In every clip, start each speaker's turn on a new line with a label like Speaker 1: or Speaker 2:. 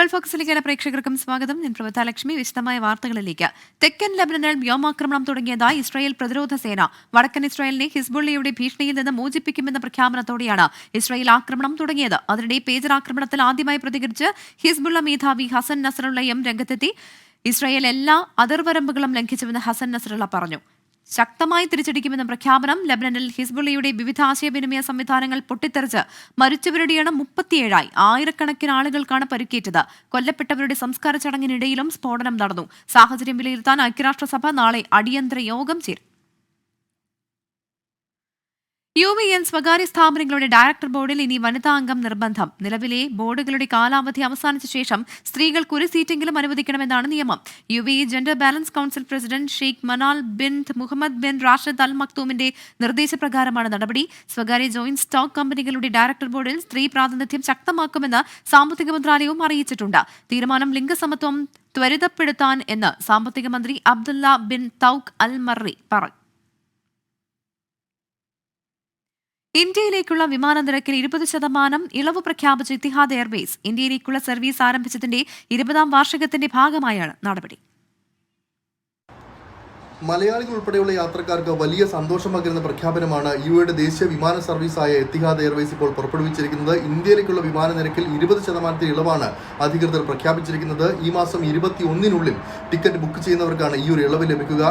Speaker 1: Gulf ഫോക്സിലേക്ക് പ്രേക്ഷകർക്കും സ്വാഗതം. ഞാൻ പ്രവത ലക്ഷ്മി. വിശദമായ വാർത്തകളിലേക്ക്. തെക്കൻ ലബനനിൽ വ്യോമാക്രമണം തുടങ്ങിയതായി ഇസ്രായേൽ പ്രതിരോധ സേന. വടക്കൻ ഇസ്രായേലിനെ ഹിസ്ബുള്ളയുടെ ഭീഷണിയിൽ നിന്ന് മോചിപ്പിക്കുമെന്ന പ്രഖ്യാപനത്തോടെയാണ് ഇസ്രായേൽ ആക്രമണം തുടങ്ങിയത്. അതിനിടെ പേജർ ആക്രമണത്തിൽ ആദ്യമായി പ്രതികരിച്ച് ഹിസ്ബുള്ള മേധാവി ഹസൻ നസറുള്ളയും രംഗത്തെത്തി. ഇസ്രായേൽ എല്ലാ അതിർവരമ്പുകളും ലംഘിച്ചുവെന്ന് ഹസൻ നസറുള്ള പറഞ്ഞു. ശക്തമായി തിരിച്ചടിക്കുമെന്ന പ്രഖ്യാപനം ലബനനിൽ ഹിസ്ബുള്ളിയുടെ വിവിധ ആശയവിനിമയ സംവിധാനങ്ങൾ പൊട്ടിത്തെറിച്ച് മരിച്ചവരുടെ എണ്ണം മുപ്പത്തിയേഴായി. ആയിരക്കണക്കിന് ആളുകൾക്കാണ് പരിക്കേറ്റത്. കൊല്ലപ്പെട്ടവരുടെ സംസ്കാര ചടങ്ങിനിടയിലും സ്ഫോടനം നടന്നു. സാഹചര്യം വിലയിരുത്താൻ ഐക്യരാഷ്ട്രസഭ നാളെ അടിയന്തര യോഗം ചേരും. യു വി എൻ സ്വകാര്യ സ്ഥാപനങ്ങളുടെ ഡയറക്ടർ ബോർഡിൽ ഇനി വനിതാ അംഗം നിർബന്ധം. നിലവിലെ ബോർഡുകളുടെ കാലാവധി അവസാനിച്ച ശേഷം സ്ത്രീകൾക്ക് ഒരു സീറ്റെങ്കിലും അനുവദിക്കണമെന്നാണ് നിയമം. U V gender balance council president Sheikh Manal bin Mohammed bin Rashid Al മക്തൂമിന്റെ നിർദ്ദേശപ്രകാരമാണ് നടപടി. സ്വകാര്യ ജോയിന്റ് സ്റ്റോക്ക് കമ്പനികളുടെ ഡയറക്ടർ ബോർഡിൽ സ്ത്രീ പ്രാതിനിധ്യം ശക്തമാക്കുമെന്ന് സാമ്പത്തിക മന്ത്രാലയവും അറിയിച്ചിട്ടുണ്ട്. തീരുമാനം ലിംഗസമത്വം ത്വരിതപ്പെടുത്താൻ എന്ന് സാമ്പത്തിക മന്ത്രി അബ്ദുള്ള ബിൻ തൌക്ക് അൽ മറി പറഞ്ഞു. ഇന്ത്യയിലേക്കുള്ള വിമാന നിരക്കിൽ ഇരുപത് ശതമാനം ഇളവ് പ്രഖ്യാപിച്ച ഇത്തിഹാദ് എയർവേസ് ഇന്ത്യയിലേക്കുള്ള സർവീസ് ആരംഭിച്ചതിന്റെ ഇരുപതാം വാർഷികത്തിന്റെ ഭാഗമായാണ് നടപടി.
Speaker 2: മലയാളികൾ ഉൾപ്പെടെയുള്ള യാത്രക്കാർക്ക് വലിയ സന്തോഷം പകരുന്ന പ്രഖ്യാപനമാണ് യുഎയുടെ ദേശീയ വിമാന സർവീസായ എത്തിഹാദ് എയർവേസ് ഇപ്പോൾ പുറപ്പെടുവിച്ചിരിക്കുന്നത്. ഇന്ത്യയിലേക്കുള്ള വിമാന നിരക്കിൽ ഇരുപത് ശതമാനത്തിൽ ഇളവാണ് അധികൃതർ പ്രഖ്യാപിച്ചിരിക്കുന്നത്. ഈ മാസം ഇരുപത്തി ഒന്നിനുള്ളിൽ ടിക്കറ്റ് ബുക്ക് ചെയ്യുന്നവർക്കാണ് ഈ ഒരു ഇളവ് ലഭിക്കുക.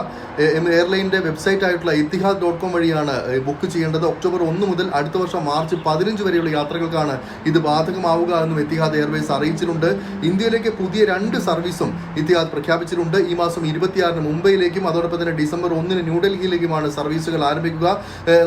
Speaker 2: എയർലൈനിന്റെ വെബ്സൈറ്റ് ആയിട്ടുള്ള എത്തിഹാദ് ഡോട്ട് കോം വഴിയാണ് ബുക്ക് ചെയ്യേണ്ടത്. ഒക്ടോബർ ഒന്ന് മുതൽ അടുത്ത വർഷം മാർച്ച് പതിനഞ്ച് വരെയുള്ള യാത്രകൾക്കാണ് ഇത് ബാധകമാവുക എന്നും എത്തിഹാദ് എയർവേസ് അറിയിച്ചിട്ടുണ്ട്. ഇന്ത്യയിലേക്ക് പുതിയ രണ്ട് സർവീസും ഇത്തിഹാദ് പ്രഖ്യാപിച്ചിട്ടുണ്ട്. ഈ മാസം ഇരുപത്തിയാറിന് മുംബൈയിലേക്കും അതോടൊപ്പം തന്നെ ഡിസംബർ ഒന്നിന് ന്യൂഡൽഹിയിലേക്കുമാണ് സർവീസുകൾ ആരംഭിക്കുക.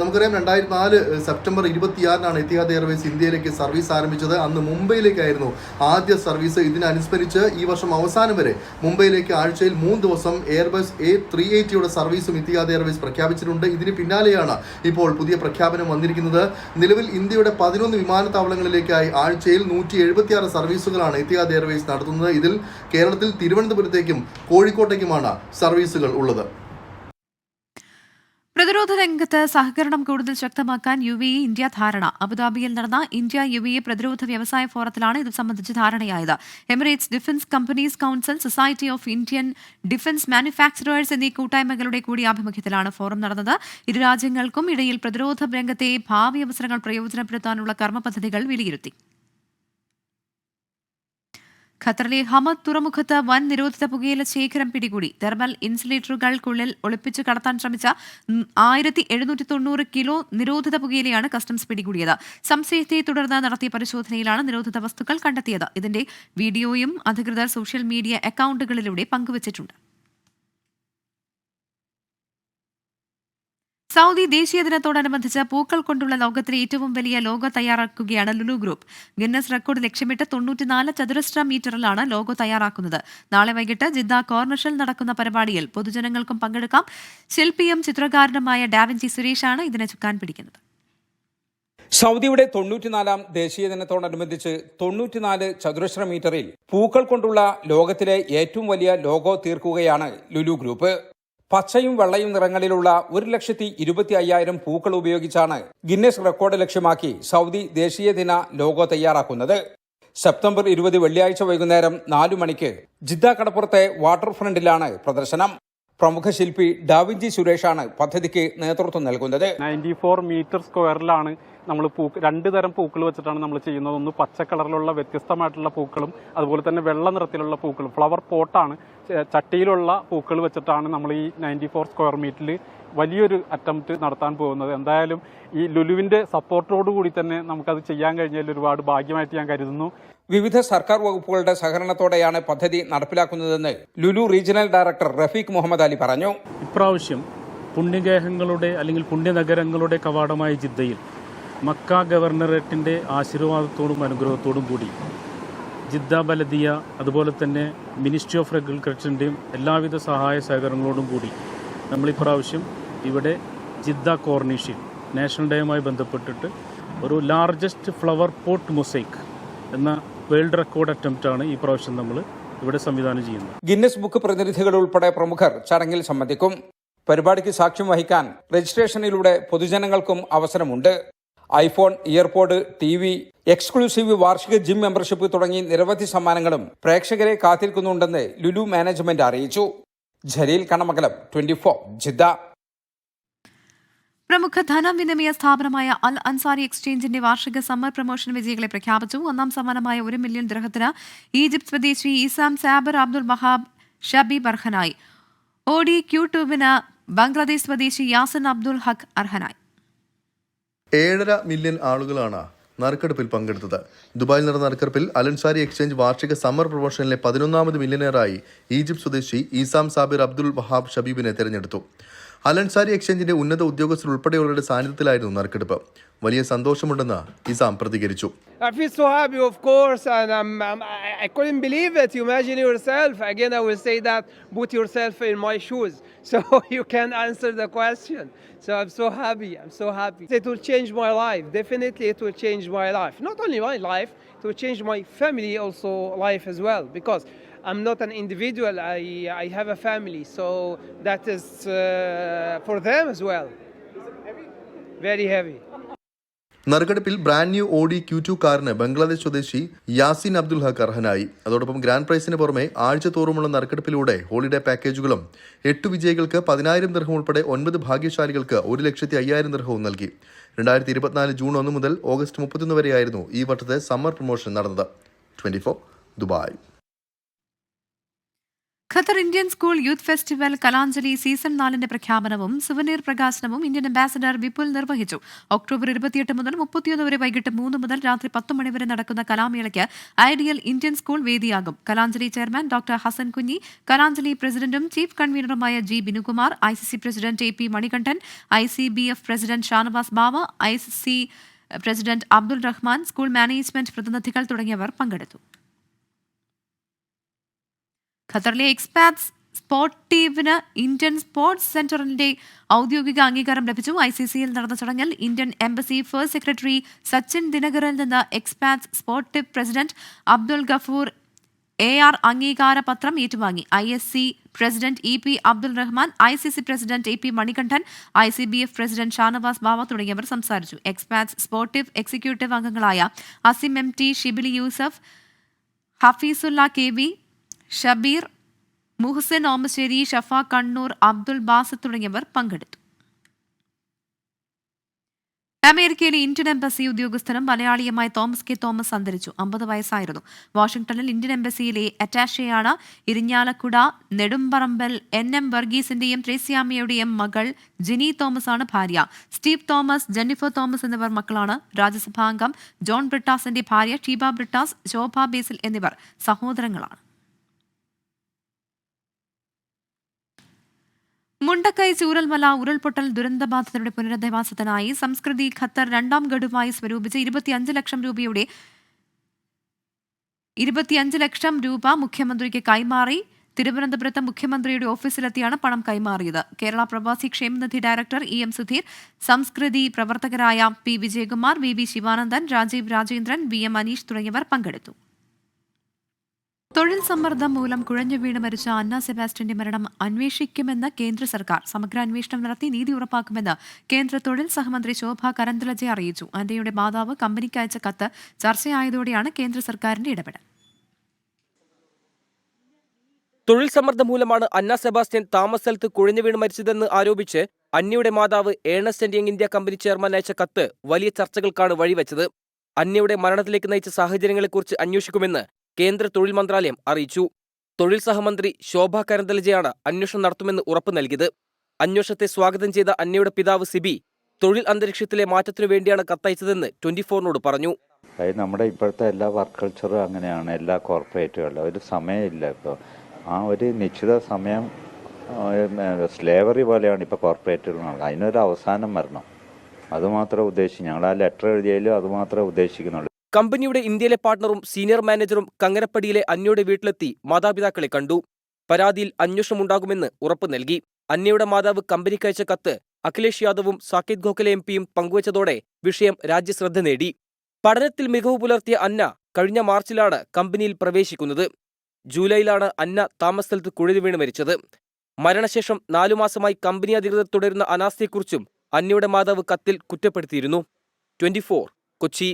Speaker 2: നമുക്കറിയാം രണ്ടായിരത്തി നാല് സെപ്റ്റംബർ ഇരുപത്തിയാറിനാണ് എത്തിഹാദ് എയർവേസ് ഇന്ത്യയിലേക്ക് സർവീസ് ആരംഭിച്ചത്. അന്ന് മുംബൈയിലേക്കായിരുന്നു ആദ്യ സർവീസ് ഇതിനനുസരിച്ച് ഈ വർഷം അവസാനം വരെ. മുംബൈയിലേക്ക് ആഴ്ചയിൽ മൂന്ന് ദിവസം എയർബസ് എ ത്രീ എയ്റ്റിയുടെ സർവീസും ഇത്തിഹാദ് എയർവേസ് പ്രഖ്യാപിച്ചിട്ടുണ്ട്. ഇതിന് പിന്നാലെയാണ് ഇപ്പോൾ പുതിയ പ്രഖ്യാപനം വന്നിരിക്കുന്നത്. നിലവിൽ ഇന്ത്യയുടെ പതിനൊന്ന് വിമാനത്താവളങ്ങളിലേക്കായി ആഴ്ചയിൽ നൂറ്റി എഴുപത്തിയാറ് സർവീസുകളാണ് എത്തിഹാദ് എയർവേസ് നടത്തുന്നത്. ഇതിൽ കേരളത്തിൽ തിരുവനന്തപുരത്തേക്കും കോഴിക്കോട്ടേക്കുമാണ് സർവീസുകൾ ഉള്ളത്.
Speaker 1: പ്രതിരോധ രംഗത്ത് സഹകരണം കൂടുതൽ ശക്തമാക്കാൻ യു എ ഇന്ത്യ ധാരണ. അബുദാബിയിൽ നടന്ന ഇന്ത്യ യു എ പ്രതിരോധ വ്യവസായ ഫോറത്തിലാണ് ഇത് സംബന്ധിച്ച് ധാരണയായത്. Emirates defence companies council society of Indian defence manufacturers എന്നീ കൂട്ടായ്മകളുടെ കൂടി ആഭിമുഖ്യത്തിലാണ് ഫോറം നടന്നത്. ഇരു രാജ്യങ്ങൾക്കും ഇടയിൽ പ്രതിരോധ രംഗത്തെ ഭാവി അവസരങ്ങൾ പ്രയോജനപ്പെടുത്താനുള്ള കർമ്മ വിലയിരുത്തി. ഖത്തറിലെ ഹമദ് തുറമുഖത്ത് വൻ നിരോധിത പുകയില ശേഖരം പിടികൂടി. തെർമൽ ഇൻസുലേറ്ററുകൾക്കുള്ളിൽ ഒളിപ്പിച്ചു കടത്താൻ ശ്രമിച്ച ആയിരത്തി എഴുന്നൂറ്റി തൊണ്ണൂറ് കിലോ നിരോധിത പുകയിലയാണ് കസ്റ്റംസ് പിടികൂടിയത്. സംശയത്തെ തുടർന്ന് നടത്തിയ പരിശോധനയിലാണ് നിരോധിത വസ്തുക്കൾ കണ്ടെത്തിയത്. ഇതിന്റെ വീഡിയോയും അധികൃതർ സോഷ്യൽ മീഡിയ അക്കൌണ്ടുകളിലൂടെ പങ്കുവച്ചിട്ടുണ്ട്. സൗദി ദേശീയ ദിനത്തോടനുബന്ധിച്ച് പൂക്കൾ കൊണ്ടുള്ള ലോകത്തിലെ ഏറ്റവും വലിയ ലോഗോ തയ്യാറാക്കുകയാണ് ലുലു ഗ്രൂപ്പ്. ഗിന്നസ് റെക്കോർഡ് ലക്ഷ്യമിട്ട് തൊണ്ണൂറ്റിനാല് ചതുരശ്ര മീറ്ററിലാണ് ലോഗോ തയ്യാറാക്കുന്നത്. നാളെ വൈകിട്ട് ജിദ്ദ കോർണർഷൽ നടക്കുന്ന പരിപാടിയിൽ പൊതുജനങ്ങൾക്കും പങ്കെടുക്കാം. ശില്പിയും ചിത്രകാരനുമായ ഡാവിഞ്ചി സുരേഷാണ് ഇതിനെ ചുക്കാൻ പിടിക്കുന്നത്.
Speaker 3: സൗദിയുടെ തൊണ്ണൂറ്റിനാലാം ദേശീയ ദിനത്തോടനുബന്ധിച്ച് തൊണ്ണൂറ്റിനാല് ചതുരശ്ര മീറ്ററിൽ പൂക്കൾ കൊണ്ടുള്ള ലോകത്തിലെ ഏറ്റവും വലിയ ലോഗോ തീർക്കുകയാണ് ലുലു ഗ്രൂപ്പ്. പച്ചയും വെള്ളയും നിറങ്ങളിലുള്ള ഒരു ലക്ഷത്തി ഇരുപത്തി അയ്യായിരം പൂക്കൾ ഉപയോഗിച്ചാണ് ഗിന്നസ് റെക്കോർഡ് ലക്ഷ്യമാക്കി സൗദി ദേശീയ ദിന ലോഗോ തയ്യാറാക്കുന്നത്. സെപ്റ്റംബർ ഇരുപത് വെള്ളിയാഴ്ച വൈകുന്നേരം നാലു മണിക്ക് ജിദ്ദ കടപ്പുറത്തെ വാട്ടർ ഫ്രണ്ടിലാണ് പ്രദർശനം. പ്രമുഖ ശില്പി ഡാവിഞ്ചി സുരേഷാണ് പദ്ധതിക്ക് നേതൃത്വം നൽകുന്നത്.
Speaker 4: നയന്റി ഫോർ മീറ്റർ സ്ക്വയറിലാണ് നമ്മൾ പൂ രണ്ട് തരം പൂക്കൾ വെച്ചിട്ടാണ് നമ്മൾ ചെയ്യുന്നത്. ഒന്ന് പച്ച കളറിലുള്ള വ്യത്യസ്തമായിട്ടുള്ള പൂക്കളും അതുപോലെ തന്നെ വെള്ള നിറത്തിലുള്ള പൂക്കളും. ഫ്ലവർ പോട്ടാണ് ചട്ടിയിലുള്ള പൂക്കൾ വെച്ചിട്ടാണ് നമ്മൾ ഈ നയന്റി ഫോർ സ്ക്വയർ മീറ്ററിൽ വലിയൊരു അറ്റംപ്റ്റ് നടത്താൻ പോകുന്നത്. എന്തായാലും ഈ ലുലുവിന്റെ സപ്പോർട്ടോടുകൂടി തന്നെ നമുക്കത് ചെയ്യാൻ കഴിഞ്ഞതിൽ ഒരുപാട് ഭാഗ്യമായിട്ട് ഞാൻ കരുതുന്നു.
Speaker 3: വിവിധ സർക്കാർ വകുപ്പുകളുടെ സഹകരണത്തോടെയാണ് പദ്ധതി നടപ്പിലാക്കുന്നതെന്ന് ലുലു റീജിയണൽ ഡയറക്ടർ റഫീഖ് മുഹമ്മദ് അലി പറഞ്ഞു.
Speaker 5: ഇപ്രാവശ്യം പുണ്യഗേഹങ്ങളുടെ അല്ലെങ്കിൽ പുണ്യനഗരങ്ങളുടെ കവാടമായ ജിദ്ദയിൽ മക്ക ഗവർണറേറ്റിന്റെ ആശീർവാദത്തോടും അനുഗ്രഹത്തോടും കൂടി ജിദ്ദ ബലദിയ അതുപോലെ തന്നെ മിനിസ്ട്രി ഓഫ് അഗ്രികൾച്ചറിന്റെയും എല്ലാവിധ സഹായ സഹകരണങ്ങളോടും കൂടി നമ്മൾ ഇപ്രാവശ്യം ഇവിടെ ജിദ്ദ കോർണിഷിൽ നാഷണൽ ഡേയുമായി ബന്ധപ്പെട്ടിട്ട് ഒരു ലാർജസ്റ്റ് ഫ്ലവർ പോട്ട് മൊസൈക്ക് എന്ന വേൾഡ് റെക്കോർഡ് അറ്റംപ്റ്റാണ് ഈ പ്രാവശ്യം നമ്മൾ ഇവിടെ സംവിധാനം ചെയ്യുന്നത്.
Speaker 3: ഗിന്നസ് ബുക്ക് പ്രതിനിധികൾ ഉൾപ്പെടെ പ്രമുഖർ ചടങ്ങിൽ സംബന്ധിക്കും. പരിപാടിക്ക് സാക്ഷ്യം വഹിക്കാൻ രജിസ്ട്രേഷനിലൂടെ പൊതുജനങ്ങൾക്കും അവസരമുണ്ട്. IPhone earpod T V exclusive വാർഷിക ജിം മെമ്പർഷിപ്പ് തുടങ്ങി നിരവധി സമ്മാനങ്ങളും പ്രേക്ഷകരെ കാത്തിരിക്കുന്നുണ്ടെന്ന് ലുലു മാനേജ്മെന്റ് അറിയിച്ചു. Jaleel Kanamakalam twenty four Jeddah.
Speaker 1: പ്രമുഖ ധനവിനിമയ സ്ഥാപനമായ അൽ അൻസാരി എക്സ്ചേഞ്ചിന്റെ വാർഷിക സമ്മർ പ്രമോഷൻ വിജയികളെ പ്രഖ്യാപിച്ചു. ഒന്നാം സമ്മാനമായ ഒരു മില്യൺ ദ്രഹത്തിന് ഈജിപ്ത് സ്വദേശി Isam Saber Abdul Mahab Shabi ബർഹനായി Audi Q ട്യൂബിന് ബംഗ്ലാദേശ് സ്വദേശി യാസൻ അബ്ദുൾ ഹഖ് അർഹനായി.
Speaker 2: ഏഴര മില്യൺ ആളുകളാണ് നറുക്കെടുപ്പിൽ പങ്കെടുത്തത്. ദുബായിൽ നടന്ന നറുക്കെടുപ്പിൽ അലൻസാരി എക്സ്ചേഞ്ച് വാർഷിക സമ്മർ പ്രൊമോഷനിലെ പതിനൊന്നാമത് മില്യനറായി ഈജിപ്ത് സ്വദേശി ഈസാം സാബിർ അബ്ദുൽ വഹാബ് ഷബീബിനെ തെരഞ്ഞെടുത്തു. അലൻസാരി എക്സ്ചേഞ്ചിന്റെ ഉന്നത ഉദ്യോഗസ്ഥർ ഉൾപ്പെടെയുള്ളവരുടെ സാന്നിധ്യത്തിലായിരുന്നു നറുക്കെടുപ്പ് വലിയ സന്തോഷമുണ്ടെന്ന് ഇസാം പ്രതികരിച്ചു
Speaker 6: I feel so happy, of course, and I'm, I I couldn't believe it. You imagine yourself. Again, I will say that put yourself in my shoes so you can answer the question. So I'm so happy. I'm so happy. It will change my life. Definitely, it will change my life. Not only my life, it will change my family also life as well because I'm not an individual. I, I have a family. So that is uh, for them as well. Very heavy.
Speaker 2: നറുക്കെടുപ്പിൽ brand new Audi Q two കാറിന് ബംഗ്ലാദേശ് സ്വദേശി യാസിൻ അബ്ദുൽ ഹക്ക് അർഹനായി അതോടൊപ്പം grand പ്രൈസിന് പുറമെ ആഴ്ച തോറുമുള്ള നറുക്കെടുപ്പിലൂടെ holiday പാക്കേജുകളും എട്ട് വിജയികൾക്ക് പതിനായിരം ദർഹം ഉൾപ്പെടെ ഒൻപത് ഭാഗ്യശാലികൾക്ക് ഒരു ലക്ഷത്തി അയ്യായിരം ദർഹവും നൽകി രണ്ടായിരത്തി ഇരുപത്തിനാല് ജൂൺ ഒന്ന് മുതൽ ഓഗസ്റ്റ് മുപ്പത്തൊന്ന് വരെയായിരുന്നു ഈ വട്ടത്തെ സമ്മർ പ്രൊമോഷൻ നടന്നത് twenty Dubai
Speaker 1: Qatar Indian school youth festival Kalanjali season നാലിന്റെ പ്രഖ്യാപനവും സുവനീർ പ്രകാശനവും ഇന്ത്യൻ അംബാസഡർ വിപുൽ നിർവഹിച്ചു. ഒക്ടോബർ ഇരുപത്തിയെട്ട് മുതൽ മുപ്പത്തിയൊന്ന് വരെ വൈകിട്ട് മൂന്ന് മുതൽ രാത്രി പത്ത് മണി വരെ നടക്കുന്ന കലാമേളയ്ക്ക് ഐഡിയൽ ഇന്ത്യൻ സ്കൂൾ വേദിയാകും. കലാഞ്ജലി ചെയർമാൻ ഡോക്ടർ ഹസൻ കുഞ്ഞി കലാഞ്ജലി പ്രസിഡന്റും chief കൺവീനറുമായ G Binukumar I C C president A P Manikandan I C B F president Shanavas Bava I C C president Abdul Rahman school management പ്രതിനിധികൾ തുടങ്ങിയവർ പങ്കെടുത്തു. ഖത്തറിലെ എക്സ്പാറ്റ്സ് സ്പോർട്ടീവിന് ഇന്ത്യൻ സ്പോർട്സ് സെന്ററിന്റെ ഔദ്യോഗിക അംഗീകാരം ലഭിച്ചു. ഐ സി സിയിൽ നടന്ന ചടങ്ങിൽ Indian embassy first secretary Sachin ദിനകറിൽ നിന്ന് expats team president Abdul Gafoor A R അംഗീകാര പത്രം ഏറ്റുവാങ്ങി. I S C president E P Abdul Rahman I C C president A P Manikandan I C B F president Shanavas Bava തുടങ്ങിയവർ സംസാരിച്ചു. Expats sportive executive അംഗങ്ങളായ Asim M T Shibili Yusuf Hafeezulla K V Shabeer Muhsin Omassery Shafa Kannur Abdul Bas തുടങ്ങിയവർ പങ്കെടുത്തു. അമേരിക്കയിലെ Indian embassy ഉദ്യോഗസ്ഥനും മലയാളിയുമായ Thomas K. Thomas അന്തരിച്ചു. അമ്പത് വയസ്സായിരുന്നു. വാഷിംഗ്ടണിൽ ഇന്ത്യൻ എംബസിയിലെ അറ്റാഷയാണ് ഇരിഞ്ഞാലക്കുട നെടുമ്പറമ്പൽ എൻ. എം. വർഗീസിന്റെയും ത്രേസ്യാമ്മയുടെയും മകൾ ജിനി തോമസ് ആണ് ഭാര്യ. സ്റ്റീവ് തോമസ് ജെന്നിഫർ തോമസ് എന്നിവർ മക്കളാണ്. രാജ്യസഭാംഗം ജോൺ ബ്രിട്ടാസിന്റെ ഭാര്യ ഷീബ ബ്രിട്ടാസ് ശോഭ ബേസിൽ എന്നിവർ സഹോദരങ്ങളാണ്. മുണ്ടക്കൈ ചൂരൽമല ഉരുൾപൊട്ടൽ ദുരന്തബാധിതരുടെ പുനരധിവാസത്തിനായി സംസ്കൃതി ഖത്തർ രണ്ടാം ഗഡുവായി സ്വരൂപിച്ച് ഇരുപത്തിയഞ്ച് ലക്ഷം രൂപയുടെ ഇരുപത്തിയഞ്ച് ലക്ഷം രൂപ മുഖ്യമന്ത്രിക്ക് കൈമാറി. തിരുവനന്തപുരത്ത് മുഖ്യമന്ത്രിയുടെ ഓഫീസിലെത്തിയാണ് പണം കൈമാറിയത്. Kerala Pravasi Kshemanidhi director E M Sudheer Samskriti പ്രവർത്തകരായ P Vijayakumar V V Sivanandan Rajeev Rajendran V M Aneesh തുടങ്ങിയവർ പങ്കെടുത്തു. തൊഴിൽ സമ്മർദ്ദം മൂലം കുഴഞ്ഞു വീണ് മരിച്ച അന്ന സെബാസ്റ്റ്യന്റെ മരണം അന്വേഷിക്കുമെന്ന് കേന്ദ്ര സർക്കാർ. സമഗ്ര അന്വേഷണം നടത്തി നീതി ഉറപ്പാക്കുമെന്ന് കേന്ദ്ര തൊഴിൽ സഹമന്ത്രി ശോഭ കരന്തലജെ അറിയിച്ചു. അന്നയുടെ മാതാവ് കമ്പനിക്ക് അയച്ച കത്ത് ചർച്ചയായതോടെയാണ് കേന്ദ്ര സർക്കാരിന്റെ ഇടപെടൽ.
Speaker 7: തൊഴിൽ സമ്മർദ്ദം മൂലമാണ് അന്ന സെബാസ്റ്റ്യൻ താമസ സ്ഥലത്ത് കുഴഞ്ഞു വീണ് മരിച്ചതെന്ന് ആരോപിച്ച് അന്നയുടെ മാതാവ് Ernst Young India company chairman അയച്ച കത്ത് വലിയ ചർച്ചകൾക്കാണ് വഴിവെച്ചത്. അന്നയുടെ മരണത്തിലേക്ക് നയിച്ച സാഹചര്യങ്ങളെക്കുറിച്ച് അന്വേഷിക്കുമെന്ന് കേന്ദ്ര തൊഴിൽ മന്ത്രാലയം അറിയിച്ചു. തൊഴിൽ സഹമന്ത്രി ശോഭ കരന്തലജയാണ് അന്വേഷണം നടത്തുമെന്ന് ഉറപ്പ് നൽകിയത്. അന്വേഷണത്തെ സ്വാഗതം ചെയ്ത അന്നയുടെ പിതാവ് സിബി തൊഴിൽ അന്തരീക്ഷത്തിലെ മാറ്റത്തിനു വേണ്ടിയാണ് കത്തയച്ചതെന്ന് ട്വന്റി ഫോറിനോട് പറഞ്ഞു.
Speaker 8: അതായത് നമ്മുടെ ഇപ്പോഴത്തെ എല്ലാ വർക്ക് കൾച്ചറും അങ്ങനെയാണ്. എല്ലാ കോർപ്പറേറ്റുകളിലും ഒരു സമയമില്ല ഇപ്പോൾ. ആ ഒരു നിശ്ചിത സമയം സ്ലേവറി പോലെയാണ് ഇപ്പോൾ കോർപ്പറേറ്റുകൾ നടക്കുന്നത് അതിനൊരു അവസാനം വരണം. അതുമാത്രമേ ഉദ്ദേശിച്ചു ഞങ്ങൾ ആ ലെറ്റർ എഴുതിയാലും അതുമാത്രമേ ഉദ്ദേശിക്കുന്നുള്ളൂ.
Speaker 7: കമ്പനിയുടെ ഇന്ത്യയിലെ പാർട്ണറും സീനിയർ മാനേജറും കങ്ങരപ്പടിയിലെ അന്നയുടെ വീട്ടിലെത്തി മാതാപിതാക്കളെ കണ്ടു. പരാതിയിൽ അന്വേഷണമുണ്ടാകുമെന്ന് ഉറപ്പു നൽകി. അന്നയുടെ മാതാവ് കമ്പനിക്ക് അയച്ച കത്ത് അഖിലേഷ് യാദവും സാക്കിത് ഗോഖലെ എം പിയും പങ്കുവച്ചതോടെ വിഷയം രാജ്യശ്രദ്ധ നേടി. പഠനത്തിൽ മികവ് പുലർത്തിയ അന്ന കഴിഞ്ഞ മാർച്ചിലാണ് കമ്പനിയിൽ പ്രവേശിക്കുന്നത്. ജൂലൈയിലാണ് അന്ന താമസസ്ഥലത്ത് കുഴൽ വീണ് മരിച്ചത്. മരണശേഷം നാലു മാസമായി കമ്പനി അധികൃതർ തുടരുന്ന അനാസ്ഥയെക്കുറിച്ചും അന്നയുടെ മാതാവ് കത്തിൽ കുറ്റപ്പെടുത്തിയിരുന്നു. ട്വന്റി കൊച്ചി.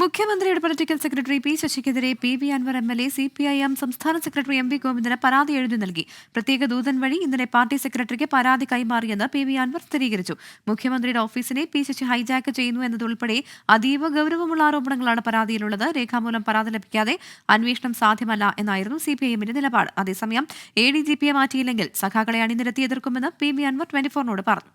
Speaker 1: മുഖ്യമന്ത്രിയുടെ political secretary P ശശിക്കെതിരെ P V Anvar M L A C P I M സംസ്ഥാന സെക്രട്ടറി എം വി ഗോവിന്ദന് പരാതി എഴുതി നൽകി. പ്രത്യേക ദൂതൻ വഴി ഇന്നലെ പാർട്ടി സെക്രട്ടറിക്ക് പരാതി കൈമാറിയെന്ന് പി വി അൻവർ സ്ഥിരീകരിച്ചു. മുഖ്യമന്ത്രിയുടെ ഓഫീസിനെ പി ശശി ഹൈജാക്ക് ചെയ്യുന്നു എന്നതുൾപ്പെടെ അതീവ ഗൌരവമുള്ള ആരോപണങ്ങളാണ് പരാതിയിലുള്ളത്. രേഖാമൂലം പരാതി ലഭിക്കാതെ അന്വേഷണം സാധ്യമല്ല എന്നായിരുന്നു സി പി ഐ എമ്മിന്റെ നിലപാട്. അതേസമയം എ ഡി ജി പിയെ മാറ്റിയില്ലെങ്കിൽ സഖാക്കളെ അണിനിരത്തി എതിർക്കുമെന്ന് പി വി അൻവർ ട്വന്റി ഫോറിനോട് പറഞ്ഞു.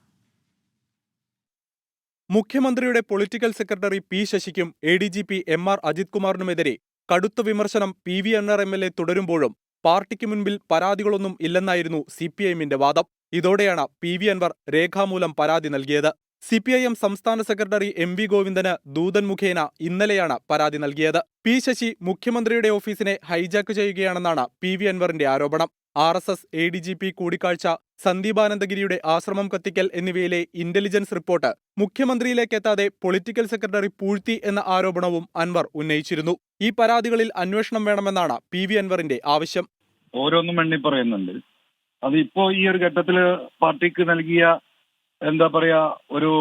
Speaker 9: മുഖ്യമന്ത്രിയുടെ political secretary P ശശിക്കും A D G P M R Ajith കുമാറിനുമെതിരെ കടുത്ത വിമർശനം P V Anvar M L A തുടരുമ്പോഴും പാർട്ടിക്ക് മുൻപിൽ പരാതികളൊന്നും ഇല്ലെന്നായിരുന്നു സി പി ഐഎമ്മിന്റെ വാദം. ഇതോടെയാണ് പി വി അൻവർ രേഖാമൂലം പരാതി നൽകിയത്. സി പി ഐ എം സംസ്ഥാന സെക്രട്ടറി എം വി ഗോവിന്ദന് ദൂതൻ മുഖേന ഇന്നലെയാണ് പരാതി നൽകിയത്. പി ശശി മുഖ്യമന്ത്രിയുടെ ഓഫീസിനെ ഹൈജാക്ക് ചെയ്യുകയാണെന്നാണ് പി വി അൻവറിന്റെ ആരോപണം. R S S A D G P കൂടിക്കാഴ്ച സന്ദീപാനന്ദഗിരിയുടെ ആശ്രമം കത്തിക്കൽ എന്നിവയിലെ ഇന്റലിജൻസ് റിപ്പോർട്ട് മുഖ്യമന്ത്രിയിലേക്കെത്താതെ പൊളിറ്റിക്കൽ സെക്രട്ടറി പൂഴ്ത്തി എന്ന ആരോപണവും അൻവർ ഉന്നയിച്ചിരുന്നു. ഈ പരാതികളിൽ അന്വേഷണം വേണമെന്നാണ് പി വി അൻവറിന്റെ ആവശ്യം.
Speaker 10: ഓരോന്നും എണ്ണി പറയുന്നുണ്ട്. അത് ഇപ്പോ ഈ ഒരു ഘട്ടത്തിൽ പാർട്ടിക്ക് നൽകിയ എന്താ പറയാ ഒരു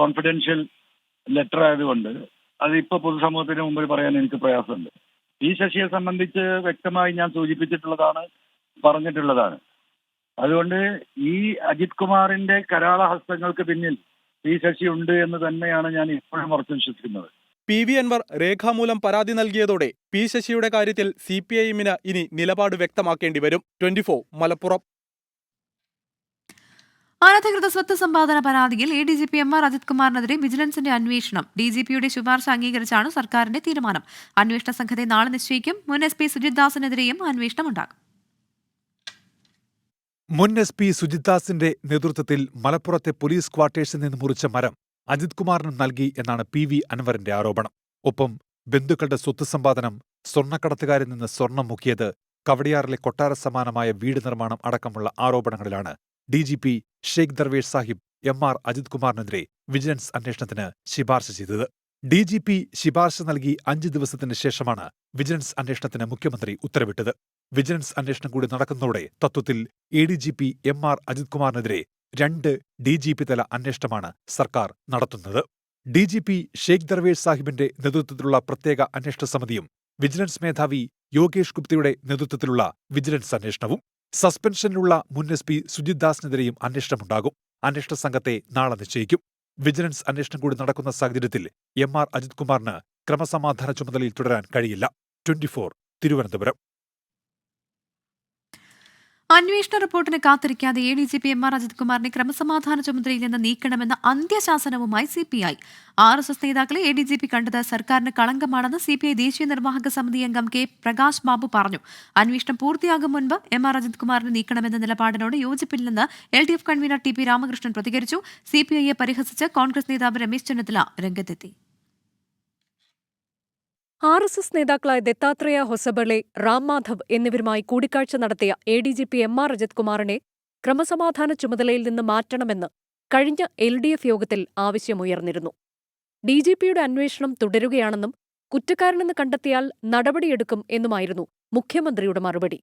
Speaker 10: കോൺഫിഡൻഷ്യൽ ലെറ്റർ ആയതുകൊണ്ട് അത് ഇപ്പൊ പൊതുസമൂഹത്തിന് മുമ്പിൽ പറയാൻ എനിക്ക് പ്രയാസമുണ്ട്. ഈ ശശിയെ സംബന്ധിച്ച് വ്യക്തമായി ഞാൻ സൂചിപ്പിച്ചിട്ടുള്ളതാണ് പറഞ്ഞിട്ടുള്ളതാണ്. അതുകൊണ്ട് ഈ അജിത് കുമാറിന്റെ കരാള ഹസ്തങ്ങൾക്ക് പിന്നിൽ പി ശശി ഉണ്ട് എന്ന് തന്നെയാണ് ഞാൻ ഇപ്പോഴും ഉറച്ചു വിശ്വസിക്കുന്നത്.
Speaker 9: പി വി അൻവർ രേഖാമൂലം പരാതി നൽകിയതോടെ പി ശശിയുടെ കാര്യത്തിൽ സി പി ഐ എമ്മിന് ഇനി നിലപാട് വ്യക്തമാക്കേണ്ടി വരും. Twenty four Malappuram.
Speaker 1: അനധികൃത സ്വത്ത് സമ്പാദന പരാതിയിൽ A D G P M R Ajith കുമാറിനെതിരെ വിജിലൻസിന്റെ അന്വേഷണം. ഡി ജി പിയുടെ ശുപാർശ അംഗീകരിച്ചാണ് സർക്കാരിന്റെ തീരുമാനം. അന്വേഷണ സംഘത്തെ നാളെ നിശ്ചയിക്കും. മുൻ എസ് പി സുജിത് ദാസിനെതിരെയും അന്വേഷണം ഉണ്ടാകും.
Speaker 11: മുൻ എസ് പി സുജിത്ദാസിന്റെ നേതൃത്വത്തിൽ മലപ്പുറത്തെ പോലീസ് ക്വാർട്ടേഴ്സിൽ നിന്ന് മുറിച്ച മരം അജിത് കുമാറിനും നൽകി എന്നാണ് പി വി അൻവറിന്റെ ആരോപണം. ഒപ്പം ബന്ധുക്കളുടെ സ്വത്ത് സമ്പാദനം സ്വർണക്കടത്തുകാരിൽ നിന്ന് സ്വർണം മുക്കിയത് കവടിയാറിലെ കൊട്ടാര സമാനമായ വീട് നിർമ്മാണം അടക്കമുള്ള ആരോപണങ്ങളിലാണ് D G P Sheikh Darvesh Sahib M R Ajith കുമാറിനെതിരെ vigilance അന്വേഷണത്തിന് ശിപാർശ ചെയ്തത്. ഡി ജി പി ശിപാർശ നൽകി അഞ്ച് ദിവസത്തിന് ശേഷമാണ് വിജിലൻസ് അന്വേഷണത്തിന് മുഖ്യമന്ത്രി ഉത്തരവിട്ടത്. വിജിലൻസ് അന്വേഷണം കൂടി നടക്കുന്നതോടെ തത്വത്തിൽ A D G P M R Ajith കുമാറിനെതിരെ രണ്ട് ഡി ജി പി തല അന്വേഷണമാണ് സർക്കാർ നടത്തുന്നത്. D G P Sheikh Darvesh സാഹിബിന്റെ നേതൃത്വത്തിലുള്ള പ്രത്യേക അന്വേഷണ സമിതിയും വിജിലൻസ് മേധാവി യോഗേഷ് ഗുപ്തയുടെ നേതൃത്വത്തിലുള്ള വിജിലൻസ് അന്വേഷണവും സസ്പെൻഷനിലുള്ള മുൻ എസ് പി സുജിത് ദാസിനെതിരെയും അന്വേഷണമുണ്ടാകും. അന്വേഷണ സംഘത്തെ നാളെ നിശ്ചയിക്കും. വിജിലൻസ് അന്വേഷണം കൂടി നടക്കുന്ന സാഹചര്യത്തിൽ എം ആർ അജിത് കുമാറിന് ക്രമസമാധാന ചുമതലയിൽ തുടരാൻ കഴിയില്ല. Twenty four Thiruvananthapuram.
Speaker 1: അന്വേഷണ റിപ്പോർട്ടിന് കാത്തിരിക്കാതെ A D G P M R Ajith കുമാറിനെ ക്രമസമാധാന ചുമതലയിൽ നിന്ന് നീക്കണമെന്ന അന്ത്യശാസനവുമായി C P I. R S S നേതാക്കളെ എ ഡി ജി പി കണ്ടത് സർക്കാരിന് കളങ്കമാണെന്ന് സി പി ഐ ദേശീയ നിർവാഹക സമിതി അംഗം കെ പ്രകാശ് ബാബു പറഞ്ഞു. അന്വേഷണം പൂർത്തിയാകും മുൻപ് എം ആർ അജിത് കുമാറിനെ നീക്കണമെന്ന നിലപാടിനോട് യോജിപ്പില്ലെന്ന് L D F convener T P Ramakrishnan പ്രതികരിച്ചു. സി പി ഐയെ പരിഹസിച്ച് കോൺഗ്രസ് നേതാവ് രമേശ് ചെന്നിത്തല രംഗത്തെത്തി.
Speaker 12: ആർ എസ് എസ് നേതാക്കളായ ദത്താത്രേയ ഹൊസബളെ റാം മാധവ് എന്നിവരുമായി കൂടിക്കാഴ്ച നടത്തിയ A D G P M R Ajith കുമാറിനെ ക്രമസമാധാന ചുമതലയിൽ നിന്ന് മാറ്റണമെന്ന് കഴിഞ്ഞ എൽ ഡി എഫ് യോഗത്തിൽ ആവശ്യമുയർന്നിരുന്നു. ഡി ജി പിയുടെ അന്വേഷണം തുടരുകയാണെന്നും കുറ്റക്കാരനെന്ന് കണ്ടെത്തിയാൽ നടപടിയെടുക്കും എന്നുമായിരുന്നു മുഖ്യമന്ത്രിയുടെ മറുപടി.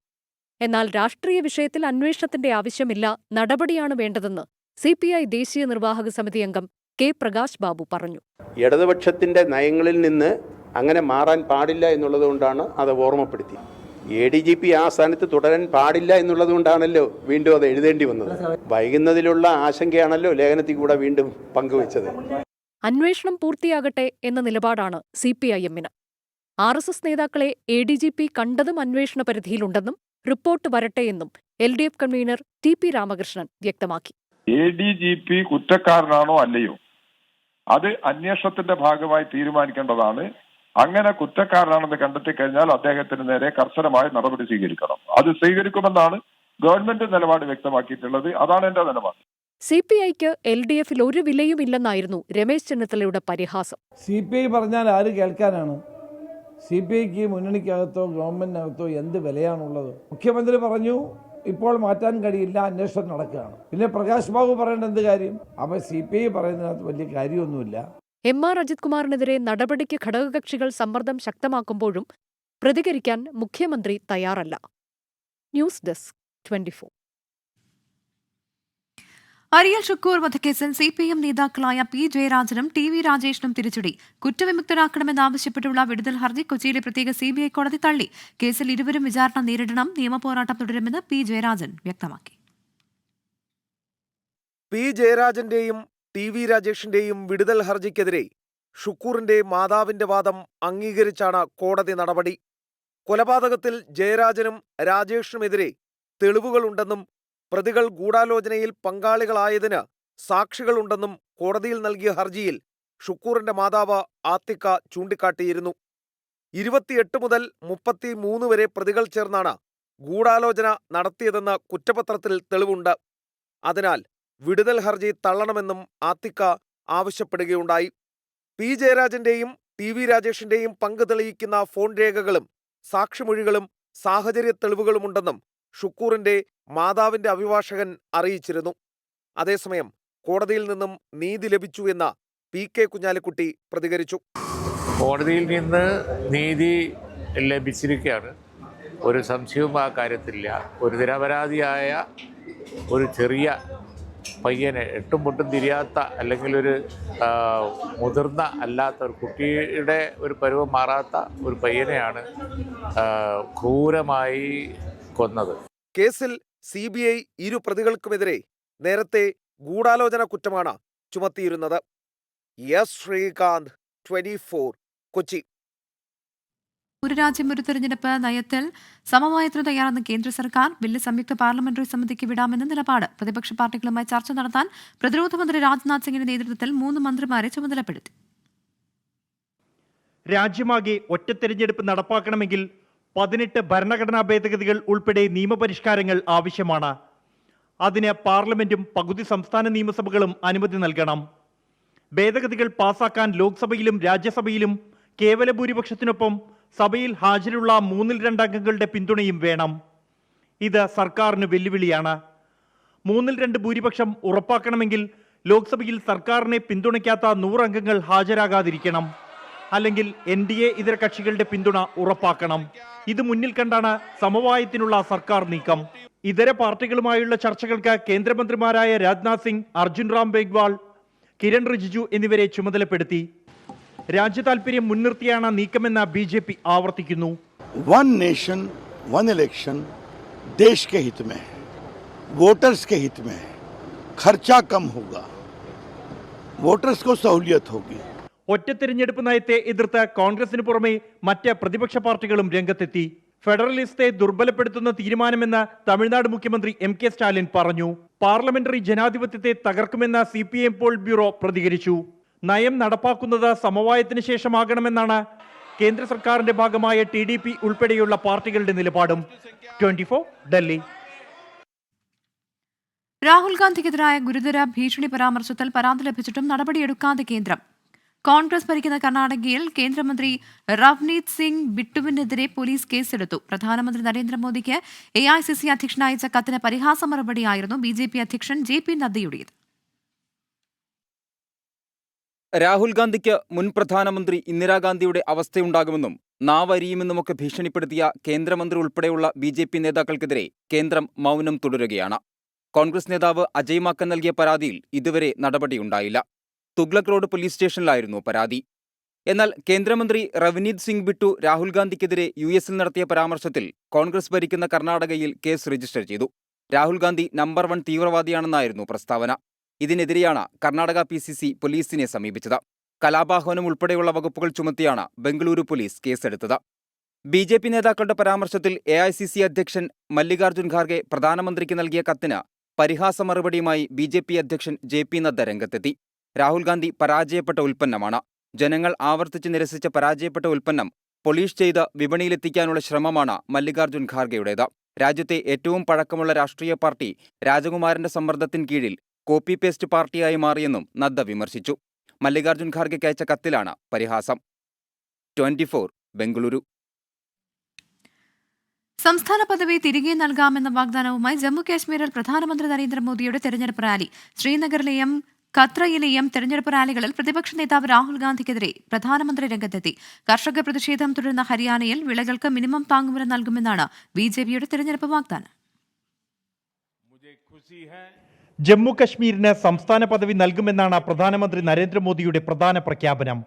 Speaker 12: എന്നാൽ രാഷ്ട്രീയ വിഷയത്തിൽ അന്വേഷണത്തിന്റെ ആവശ്യമില്ല നടപടിയാണ് വേണ്ടതെന്ന് സി പി ഐ ദേശീയ നിർവാഹക സമിതി അംഗം കെ പ്രകാശ് ബാബു പറഞ്ഞു.
Speaker 13: ഇടതുപക്ഷത്തിന്റെ നയങ്ങളിൽ നിന്ന് അങ്ങനെ മാറാൻ പാടില്ല എന്നുള്ളതുകൊണ്ടാണ് അത് ഓർമ്മപ്പെടുത്തി. എ ഡി ജി പി ആ സ്ഥാനത്ത് തുടരാൻ പാടില്ല എന്നുള്ളതുകൊണ്ടാണല്ലോ വീണ്ടും അത് എഴുതേണ്ടി വന്നത്. വൈകുന്നതിലുള്ള ആശങ്കയാണല്ലോ ലേഖനത്തിൽ കൂടെ വീണ്ടും പങ്കുവച്ചത്.
Speaker 12: അന്വേഷണം പൂർത്തിയാകട്ടെ എന്ന നിലപാടാണ് സി പി ഐ എമ്മിന്. ആർ എസ് എസ് നേതാക്കളെ എ ഡി ജി പി കണ്ടതും അന്വേഷണ പരിധിയിലുണ്ടെന്നും റിപ്പോർട്ട് വരട്ടെ എന്നും L D F convener T P Ramakrishnan വ്യക്തമാക്കി.
Speaker 10: എ ഡി ജി പി കുറ്റക്കാരനാണോ അല്ലയോ? അത് അന്വേഷണത്തിന്റെ ഭാഗമായി തീരുമാനിക്കേണ്ടതാണ്. അങ്ങനെ കുറ്റക്കാരനാണെന്ന് കണ്ടെത്തി കഴിഞ്ഞാൽ അദ്ദേഹത്തിന് നേരെ കർശനമായ നടപടി സ്വീകരിക്കണം. അത് സ്വീകരിക്കുമെന്നാണ് ഗവൺമെന്റ് നിലപാട് വ്യക്തമാക്കിയിട്ടുള്ളത്. അതാണ് എന്റെ നിലപാട്.
Speaker 12: സി പി ഐക്ക് എൽ ഡി എഫിൽ ഒരു വിലയുമില്ലെന്നായിരുന്നു രമേശ് ചെന്നിത്തലയുടെ പരിഹാസം.
Speaker 14: സി പി ഐ പറഞ്ഞാൽ ആര് കേൾക്കാനാണ്? സി പി ഐക്ക് മുന്നണിക്കകത്തോ ഗവൺമെന്റിനകത്തോ എന്ത് വിലയാണുള്ളത്? മുഖ്യമന്ത്രി പറഞ്ഞു ഇപ്പോൾ മാറ്റാൻ കഴിയില്ല അന്വേഷണം നടക്കുകയാണ്. പിന്നെ പ്രകാശ് ബാബു പറയേണ്ട എന്ത് കാര്യം? അപ്പോൾ സി പി ഐ പറയുന്നതിനകത്ത് വലിയ കാര്യമൊന്നുമില്ല.
Speaker 12: എം ആർ അജിത് കുമാറിനെതിരെ നടപടിക്ക് ഘടകകക്ഷികൾ സമ്മർദ്ദം ശക്തമാക്കുമ്പോഴും പ്രതികരിക്കാൻ മുഖ്യമന്ത്രി തയ്യാറല്ല. News desk
Speaker 1: twenty four Ariyil Shukkur വധക്കേസിൽ സി പി എം നേതാക്കളായ പി ജയരാജനും ടി വി രാജേഷിനും തിരിച്ചടി. കുറ്റവിമുക്തരാക്കണമെന്നാവശ്യപ്പെട്ടുള്ള വിടുതൽ ഹർജി കൊച്ചിയിലെ പ്രത്യേക സി ബി ഐ കോടതി തള്ളി. കേസിൽ ഇരുവരും വിചാരണ നേരിടണം. നിയമപോരാട്ടം തുടരുമെന്ന് പി ജയരാജൻ വ്യക്തമാക്കി.
Speaker 15: പി ജയരാജന്റെയും ടി വി രാജേഷിന്റെയും വിടുതൽ ഹർജിക്കെതിരെ ഷുക്കൂറിന്റെ മാതാവിന്റെ വാദം അംഗീകരിച്ചാണ് കോടതി നടപടി. കൊലപാതകത്തിൽ ജയരാജനും രാജേഷിനുമെതിരെ തെളിവുകളുണ്ടെന്നും പ്രതികൾ ഗൂഢാലോചനയിൽ പങ്കാളികളായതിന് സാക്ഷികളുണ്ടെന്നും കോടതിയിൽ നൽകിയ ഹർജിയിൽ ഷുക്കൂറിന്റെ മാതാവ് ആത്തിക്ക ചൂണ്ടിക്കാട്ടിയിരുന്നു. ഇരുപത്തിയെട്ട് മുതൽ മുപ്പത്തി മൂന്ന് വരെ പ്രതികൾ ചേർന്നാണ് ഗൂഢാലോചന നടത്തിയതെന്ന് കുറ്റപത്രത്തിൽ തെളിവുണ്ട്. അതിനാൽ വിടുതൽ ഹർജി തള്ളണമെന്നും ആത്തിക്ക ആവശ്യപ്പെടുകയുണ്ടായി. പി ജയരാജന്റെയും ടി വി രാജേഷിന്റെയും പങ്ക് തെളിയിക്കുന്ന ഫോൺ രേഖകളും സാക്ഷിമൊഴികളും സാഹചര്യ തെളിവുകളുമുണ്ടെന്നും ഷുക്കൂറിന്റെ മാതാവിന്റെ അഭിഭാഷകൻ അറിയിച്ചിരുന്നു. അതേസമയം കോടതിയിൽ നിന്നും നീതി ലഭിച്ചു എന്ന പി കെ കുഞ്ഞാലിക്കുട്ടി പ്രതികരിച്ചു.
Speaker 16: കോടതിയിൽ നിന്ന് നീതി ലഭിച്ചിരിക്കുകയാണ് ഒരു സംശയവും ആ കാര്യത്തിലില്ല. ഒരു നിരപരാധിയായ ഒരു ചെറിയ പയ്യനെ എട്ടും പൊട്ടും തിരിയാത്ത അല്ലെങ്കിൽ ഒരു മുതിർന്ന അല്ലാത്ത ഒരു കുട്ടിയുടെ ഒരു പരുവം മാറാത്ത ഒരു പയ്യനെയാണ് ക്രൂരമായി കൊന്നത്.
Speaker 15: കേസിൽ സി ബി ഐ ഇരു പ്രതികൾക്കുമെതിരെ നേരത്തെ ഗൂഢാലോചന കുറ്റമാണ് ചുമത്തിയിരുന്നത്. S Sreekanth twenty four Kochi.
Speaker 1: ഒരു രാജ്യം ഒരു തെരഞ്ഞെടുപ്പ് നയത്തിൽ സമവായത്തിന് തയ്യാറെന്ന് കേന്ദ്ര സർക്കാർ ബില്ല് സംയുക്ത പാർലമെന്ററി സമിതിക്ക് വിടാമെന്ന നിലപാട്. പ്രതിപക്ഷ പാർട്ടികളുമായി ചർച്ച നടത്താൻ പ്രതിരോധ മന്ത്രി രാജ്നാഥ് സിംഗിന്റെ നേതൃത്വത്തിൽ മൂന്ന് മന്ത്രിമാരെ ചുമതലപ്പെടുത്തി.
Speaker 17: രാജ്യമാകെ ഒറ്റ തെരഞ്ഞെടുപ്പ് നടപ്പാക്കണമെങ്കിൽ പതിനെട്ട് ഭരണഘടനാ ഭേദഗതികൾ ഉൾപ്പെടെ നിയമപരിഷ്കാരങ്ങൾ ആവശ്യമാണ്. അതിന് പാർലമെന്റും പകുതി സംസ്ഥാന നിയമസഭകളും അനുമതി നൽകണം. ഭേദഗതികൾ പാസാക്കാൻ ലോക്സഭയിലും രാജ്യസഭയിലും കേവല ഭൂരിപക്ഷത്തിനൊപ്പം സഭയിൽ ഹാജരുള്ള മൂന്നിൽ രണ്ടംഗങ്ങളുടെ പിന്തുണയും വേണം. ഇത് സർക്കാരിന് വെല്ലുവിളിയാണ്. മൂന്നിൽ രണ്ട് ഭൂരിപക്ഷം ഉറപ്പാക്കണമെങ്കിൽ ലോക്സഭയിൽ സർക്കാരിനെ പിന്തുണയ്ക്കാത്ത നൂറംഗങ്ങൾ ഹാജരാകാതിരിക്കണം. അല്ലെങ്കിൽ എൻ ഡി എ ഇതര കക്ഷികളുടെ പിന്തുണ ഉറപ്പാക്കണം. ഇത് മുന്നിൽ കണ്ടാണ് സമവായത്തിനുള്ള സർക്കാർ നീക്കം. ഇതര പാർട്ടികളുമായുള്ള ചർച്ചകൾക്ക് കേന്ദ്രമന്ത്രിമാരായ രാജ്നാഥ് സിംഗ് അർജുൻ റാം ബേഗ്വാൾ കിരൺ റിജിജു എന്നിവരെ ചുമതലപ്പെടുത്തി. രാജ്യ താല്പര്യം മുൻനിർത്തിയാണ് നീക്കമെന്ന് ബി ജെ പി ആവർത്തിക്കുന്നു.
Speaker 18: വൺ നേഷൻ വൺ ഇലക്ഷൻ ദേശ് കെ വോട്ടേഴ്സ് കെ ഖർച്ച കം ഹോഗ വോട്ടേഴ്സ് കോ സഹൂലിയത്ത്
Speaker 17: ഒറ്റ തിരഞ്ഞെടുപ്പ് നയത്തെ എതിർത്ത് കോൺഗ്രസിന് പുറമെ മറ്റ് പ്രതിപക്ഷ പാർട്ടികളും രംഗത്തെത്തി. ഫെഡറലിസ്റ്റെ ദുർബലപ്പെടുത്തുന്ന തീരുമാനമെന്ന് തമിഴ്നാട് മുഖ്യമന്ത്രി എം കെ സ്റ്റാലിൻ പറഞ്ഞു. പാർലമെന്ററി ജനാധിപത്യത്തെ തകർക്കുമെന്ന C P M polit bureau പ്രതികരിച്ചു. നയം നടപ്പാക്കുന്നത് സമവായത്തിന് ശേഷമാകണമെന്നാണ് കേന്ദ്ര സർക്കാരിന്റെ ഭാഗമായ ടി ഡി പി ഉൾപ്പെടെയുള്ള പാർട്ടികളുടെ നിലപാടും. Twenty four Delhi.
Speaker 1: രാഹുൽ ഗാന്ധിക്കെതിരായ ഗുരുതര ഭീഷണി പരാമർശത്തിൽ പരാതി ലഭിച്ചിട്ടും നടപടിയെടുക്കാതെ കേന്ദ്രം കോൺഗ്രസ് ഭരിക്കുന്ന കർണാടകയിൽ കേന്ദ്രമന്ത്രി റവ്നീത് സിംഗ് ബിട്ടുവിനെതിരെ പോലീസ് കേസെടുത്തു. പ്രധാനമന്ത്രി നരേന്ദ്രമോദിക്ക് എ ഐ സി സി അധ്യക്ഷൻ അയച്ച കത്തിന് പരിഹാസ മറുപടിയായിരുന്നു ബി ജെ പി അധ്യക്ഷൻ ജെ പി നദ്ദയുടേത്.
Speaker 3: രാഹുൽ ഗാന്ധിക്ക് മുൻ പ്രധാനമന്ത്രി ഇന്ദിരാഗാന്ധിയുടെ അവസ്ഥയുണ്ടാകുമെന്നും നാവരിയുമെന്നുമൊക്കെ ഭീഷണിപ്പെടുത്തിയ കേന്ദ്രമന്ത്രി ഉൾപ്പെടെയുള്ള ബി ജെ പി നേതാക്കൾക്കെതിരെ കേന്ദ്രം മൗനം തുടരുകയാണ്. കോൺഗ്രസ് നേതാവ് അജയ് മാക്കൻ നൽകിയ പരാതിയിൽ ഇതുവരെ നടപടിയുണ്ടായില്ല. തുഗ്ലക് റോഡ് പോലീസ് സ്റ്റേഷനിലായിരുന്നു പരാതി. എന്നാൽ കേന്ദ്രമന്ത്രി റവനീത് സിംഗ് ബിട്ടു രാഹുൽ ഗാന്ധിക്കെതിരെ യു എസിൽ നടത്തിയ പരാമർശത്തിൽ കോൺഗ്രസ് ഭരിക്കുന്ന കർണാടകയിൽ കേസ് രജിസ്റ്റർ ചെയ്തു. രാഹുൽ ഗാന്ധി നമ്പർ വൺ തീവ്രവാദിയാണെന്നായിരുന്നു പ്രസ്താവന. ഇതിനെതിരെയാണ് കർണാടക പി സി സി പോലീസിനെ സമീപിച്ചത്. കലാപാഹ്വാനം ഉൾപ്പെടെയുള്ള വകുപ്പുകൾ ചുമത്തിയാണ് ബംഗളൂരു പോലീസ് കേസെടുത്തത്. ബി ജെ പി നേതാക്കളുടെ പരാമർശത്തിൽ എ ഐ സി സി അധ്യക്ഷൻ മല്ലികാർജുൻ ഖാർഗെ പ്രധാനമന്ത്രിക്ക് നൽകിയ കത്തിന് പരിഹാസ മറുപടിയുമായി ബി ജെ പി അധ്യക്ഷൻ ജെ പി നദ്ദ രംഗത്തെത്തി. രാഹുൽ ഗാന്ധി പരാജയപ്പെട്ട ഉൽപ്പന്നമാണ്. ജനങ്ങൾ ആവർത്തിച്ച് നിരസിച്ച പരാജയപ്പെട്ട ഉൽപ്പന്നം പൊളീഷ് ചെയ്ത് വിപണിയിലെത്തിക്കാനുള്ള ശ്രമമാണ് മല്ലികാർജുൻ ഖാർഗെയുടേത്. രാജ്യത്തെ ഏറ്റവും പഴക്കമുള്ള രാഷ്ട്രീയ പാർട്ടി രാജകുമാരന്റെ സമ്മർദ്ദത്തിന് കീഴിൽ കോപ്പി പേസ്റ്റ് പാർട്ടിയായി മാറിയെന്നും നദ്ദ വിമർശിച്ചു. മല്ലികാർജുൻ ഖാർഗെക്ക് അയച്ച കത്തിലാണ് പരിഹാസം. Twenty four Bengaluru.
Speaker 1: സംസ്ഥാന പദവി തിരികെ നൽകാമെന്ന വാഗ്ദാനവുമായി ജമ്മു കാശ്മീരിൽ പ്രധാനമന്ത്രി നരേന്ദ്രമോദിയുടെ തെരഞ്ഞെടുപ്പ് റാലി. ശ്രീനഗറിലെയും ഖത്രയിലെയും തെരഞ്ഞെടുപ്പ് റാലികളിൽ പ്രതിപക്ഷ നേതാവ് രാഹുൽ ഗാന്ധിക്കെതിരെ പ്രധാനമന്ത്രി രംഗത്തെത്തി. കർഷക പ്രതിഷേധം തുടരുന്ന ഹരിയാനയിൽ വിളകൾക്ക് മിനിമം താങ്ങുവില നൽകുമെന്നാണ് ബി ജെ പിയുടെ തെരഞ്ഞെടുപ്പ് വാഗ്ദാനം.
Speaker 17: ജമ്മു കശ്മീരിന് സംസ്ഥാന പദവി നൽകുമെന്നാണ് പ്രധാനമന്ത്രി നരേന്ദ്രമോദിയുടെ പ്രധാന പ്രഖ്യാപനം.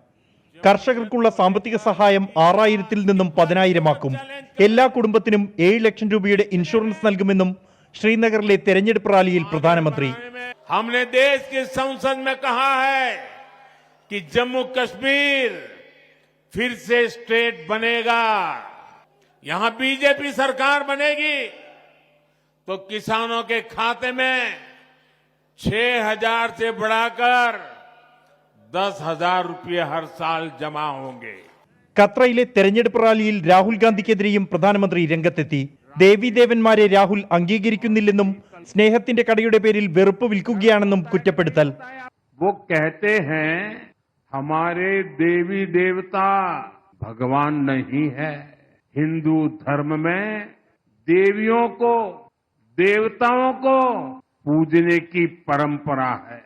Speaker 17: കർഷകർക്കുള്ള സാമ്പത്തിക സഹായം ആറായിരത്തിൽ നിന്നും പതിനായിരമാക്കും. എല്ലാ കുടുംബത്തിനും ഏഴ് ലക്ഷം രൂപയുടെ ഇൻഷുറൻസ് നൽകുമെന്നും ശ്രീനഗറിലെ തെരഞ്ഞെടുപ്പ് റാലിയിൽ പ്രധാനമന്ത്രി
Speaker 16: हमने देश की संसद में कहा है कि जम्मू कश्मीर फिर से स्टेट बनेगा यहां बीजेपी सरकार बनेगी तो किसानों के खाते में छह हजार से बढ़ाकर दस हजार रुपये हर साल जमा होंगे
Speaker 17: ഖത്രയിലെ തെരഞ്ഞെടുപ്പ് റാലിയിൽ രാഹുൽ ഗാന്ധിക്കെതിരെയും പ്രധാനമന്ത്രി രംഗത്തെത്തി ദേവീദേവന്മാരെ രാഹുൽ അംഗീകരിക്കുന്നില്ലെന്നും സ്നേഹത്തിന്റെ കടയുടെ പേരിൽ വെറുപ്പ് വിൽക്കുകയാണെന്നും കുറ്റപ്പെടുത്തൽ
Speaker 16: वो कहते हैं हमारे देवी देवता भगवान नहीं है हिंदू धर्म में देवियों को देवताओं को पूजने की परंपरा है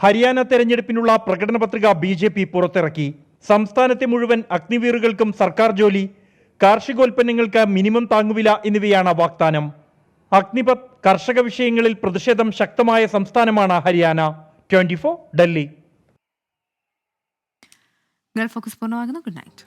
Speaker 17: ഹരിയാന തെരഞ്ഞെടുപ്പിനുള്ള പ്രകടന പത്രിക ബി ജെ പി പുറത്തിറക്കി സംസ്ഥാനത്തെ മുഴുവൻ അഗ്നിവീറുകൾക്കും സർക്കാർ ജോലി കാർഷികോൽപ്പന്നങ്ങൾക്ക് മിനിമം താങ്ങുവില എന്നിവയാണ് വാഗ്ദാനം. അഗ്നിപത് കർഷക വിഷയങ്ങളിൽ പ്രതിഷേധം ശക്തമായ സംസ്ഥാനമാണ് Haryana. Twenty four
Speaker 1: Delhi. Gulf focus പൂർണമാകുന്നു. Good night